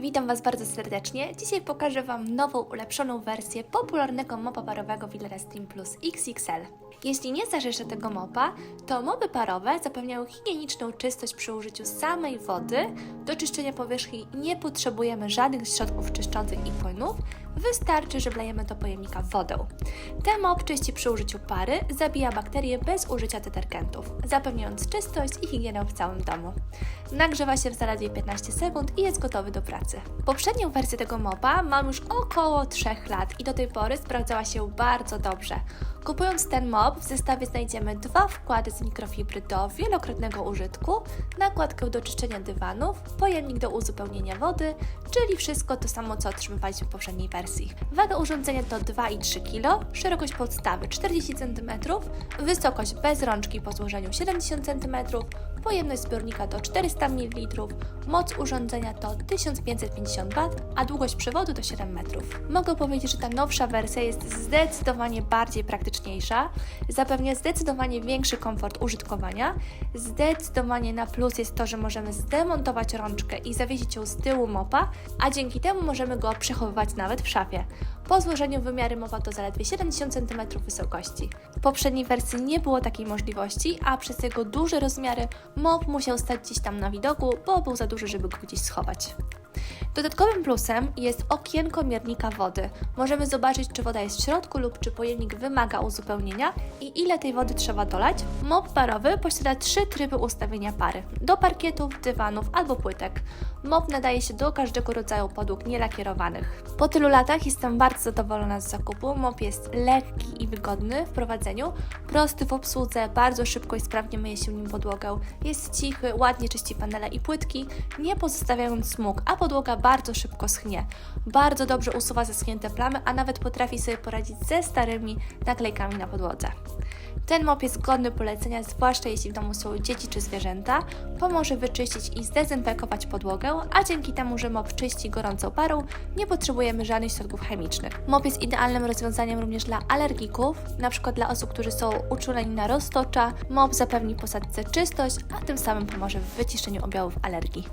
Witam Was bardzo serdecznie. Dzisiaj pokażę Wam nową, ulepszoną wersję popularnego mopa parowego Villera Stream Plus XXL. Jeśli nie znasz jeszcze tego mopa, to mopy parowe zapewniają higieniczną czystość przy użyciu samej wody. Do czyszczenia powierzchni nie potrzebujemy żadnych środków czyszczących i płynów. Wystarczy, że wlejemy do pojemnika wodę. Ten mop czyści przy użyciu pary, zabija bakterie bez użycia detergentów, zapewniając czystość i higienę w całym domu. Nagrzewa się w zaledwie 15 sekund i jest gotowy do pracy. Poprzednią wersję tego mopa mam już około 3 lat i do tej pory sprawdzała się bardzo dobrze. Kupując ten mop w zestawie znajdziemy dwa wkłady z mikrofibry do wielokrotnego użytku, nakładkę do czyszczenia dywanów, pojemnik do uzupełnienia wody, czyli wszystko to samo co otrzymywaliśmy w poprzedniej wersji. Waga urządzenia to 2,3 kg, szerokość podstawy 40 cm, wysokość bez rączki po złożeniu 70 cm, pojemność zbiornika to 400 ml, moc urządzenia to 1550 W, a długość przewodu to 7 metrów. Mogę powiedzieć, że ta nowsza wersja jest zdecydowanie bardziej praktyczniejsza, zapewnia zdecydowanie większy komfort użytkowania. Zdecydowanie na plus jest to, że możemy zdemontować rączkę i zawiesić ją z tyłu mopa, a dzięki temu możemy go przechowywać nawet w szafie. Po złożeniu wymiary mopa to zaledwie 70 cm wysokości. W poprzedniej wersji nie było takiej możliwości, a przez jego duże rozmiary mop musiał stać gdzieś tam na widoku, bo był za duży, żeby go gdzieś schować. Dodatkowym plusem jest okienko miernika wody. Możemy zobaczyć, czy woda jest w środku lub czy pojemnik wymaga uzupełnienia i ile tej wody trzeba dolać. Mop parowy posiada trzy tryby ustawienia pary: do parkietów, dywanów albo płytek. Mop nadaje się do każdego rodzaju podłóg nielakierowanych. Po tylu latach jestem bardzo zadowolona z zakupu. Mop jest lekki i wygodny w prowadzeniu, prosty w obsłudze, bardzo szybko i sprawnie myje się nim podłogę. Jest cichy, ładnie czyści panele i płytki, nie pozostawiając smug, a podłoga bardzo szybko schnie. Bardzo dobrze usuwa zaschnięte plamy, a nawet potrafi sobie poradzić ze starymi naklejkami na podłodze. Ten mop jest godny polecenia, zwłaszcza jeśli w domu są dzieci czy zwierzęta. Pomoże wyczyścić i zdezynfekować podłogę, a dzięki temu, że mop czyści gorącą parą, nie potrzebujemy żadnych środków chemicznych. Mop jest idealnym rozwiązaniem również dla alergików, np. dla osób, którzy są uczuleni na roztocza. Mop zapewni posadce czystość, a tym samym pomoże w wyciszeniu objawów alergii.